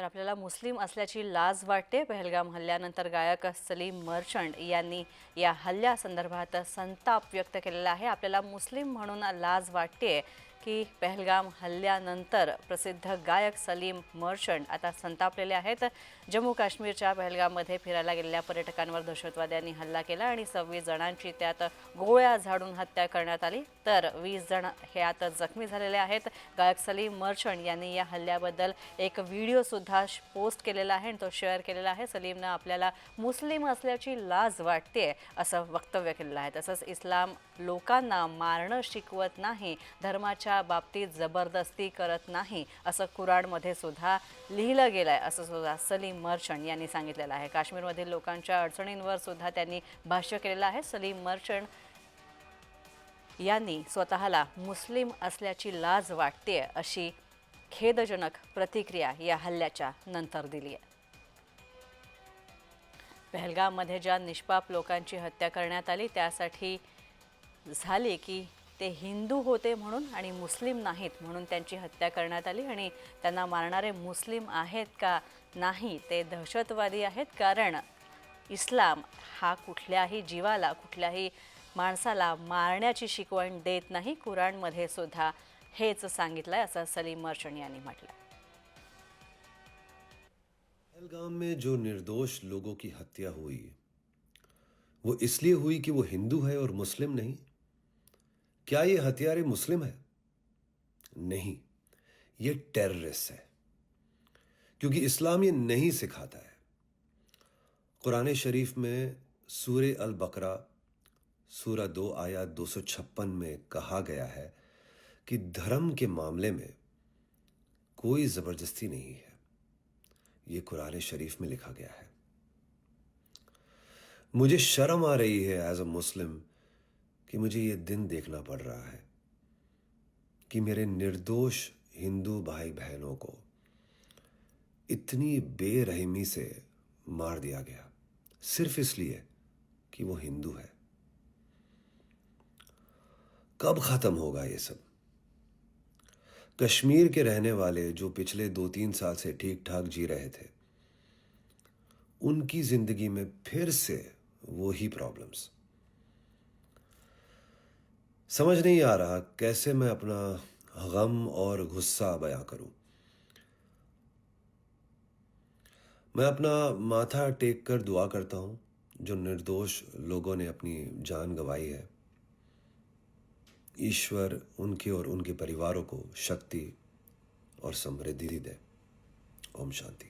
तर आपल्याला मुस्लिम असल्याची लाज वाटते. पहलगाम हल्ल्यानंतर गायक सलीम मर्चंट यांनी या हल्ल्यासंदर्भात संताप व्यक्त केलेला आहे. आपल्याला मुस्लिम म्हणून लाज वाटते की पहलगाम हल्ल्यानंतर प्रसिद्ध गायक सलीम मर्चंट आता संतापलेले आहेत. जम्मू काश्मीरच्या पहलगाममध्ये फिरायला गेलेल्या पर्यटकांवर दहशतवाद्यांनी हल्ला केला आणि सव्वीस जणांची त्यात गोळ्या झाडून हत्या करण्यात आली. तर वीस जण हे आता जखमी झालेले आहेत. गायक सलीम मर्चंट यांनी या हल्ल्याबद्दल एक व्हिडिओ सुद्धा पोस्ट केलेला आहे आणि तो शेअर केलेला आहे. सलीमनं आपल्याला मुस्लिम असल्याची लाज वाटते असं वक्तव्य केलेलं आहे. तसंच इस्लाम लोकांना मारणं शिकवत नाही धर्माच्या बाबतीत जबरदस्ती करत नाही असं कुराडमध्ये सुद्धा लिहिलं गेलं आहे असं सुद्धा सलीम मर्चंट यांनी सांगितलेलं आहे. काश्मीरमधील लोकांच्या अडचणींवर सुद्धा त्यांनी भाष्य केलेलं आहे. सलीम मर्चंट यांनी स्वतःला मुस्लिम असल्याची लाज वाटते अशी खेदजनक प्रतिक्रिया या हल्ल्याच्या नंतर दिली आहे पहलगाममध्ये ज्या निष्पाप लोकांची हत्या करण्यात आली त्यासाठी झाली की ते हिंदू होते म्हणून आणि मुस्लिम नाहीत म्हणून त्यांची हत्या करण्यात आली. आणि त्यांना मारणारे मुस्लिम आहेत का नाही ते दहशतवादी आहेत. कारण इस्लाम हा कुठल्याही जीवाला कुठल्याही माणसाला मारण्याची शिकवण देत नाही. कुराणमध्ये सुद्धा हेच सांगितलं आहे असं सलीम मर्चंट यांनी म्हटलं पहलगाम में जो निर्दोष लोगों की हत्या हुई वो इसलिए हुई कि वो हिंदू है और मुस्लिम नहीं کیا یہ ہتھیار مسلم ہے؟ نہیں، یہ ٹیررس ہے، کیونکہ اسلام یہ نہیں سکھاتا ہے۔ قرآن شریف میں سور البقرہ، سورہ دو آیا دو سو چھپن میں کہا گیا ہے کہ دھرم کے معاملے میں کوئی زبردستی نہیں ہے۔ یہ قرآن شریف میں لکھا گیا ہے۔ مجھے شرم آ رہی ہے ایز اے مسلم کہ مجھے یہ دن دیکھنا پڑ رہا ہے کہ میرے نردوش ہندو بھائی بہنوں کو اتنی بے رحمی سے مار دیا گیا، صرف اس لیے کہ وہ ہندو ہے۔ کب ختم ہوگا یہ سب؟ کشمیر کے رہنے والے جو پچھلے دو تین سال سے ٹھیک ٹھاک جی رہے تھے، ان کی زندگی میں پھر سے وہی پرابلمس سمجھ نہیں آ رہا کیسے میں اپنا غم اور غصہ بیاں کروں۔ میں اپنا ماتھا ٹیک کر دعا کرتا ہوں، جو نردوش لوگوں نے اپنی جان گوائی ہے۔ ایشور ان کے اور ان کے پریواروں کو شکتی اور سمردھی دے۔ اوم شانتی۔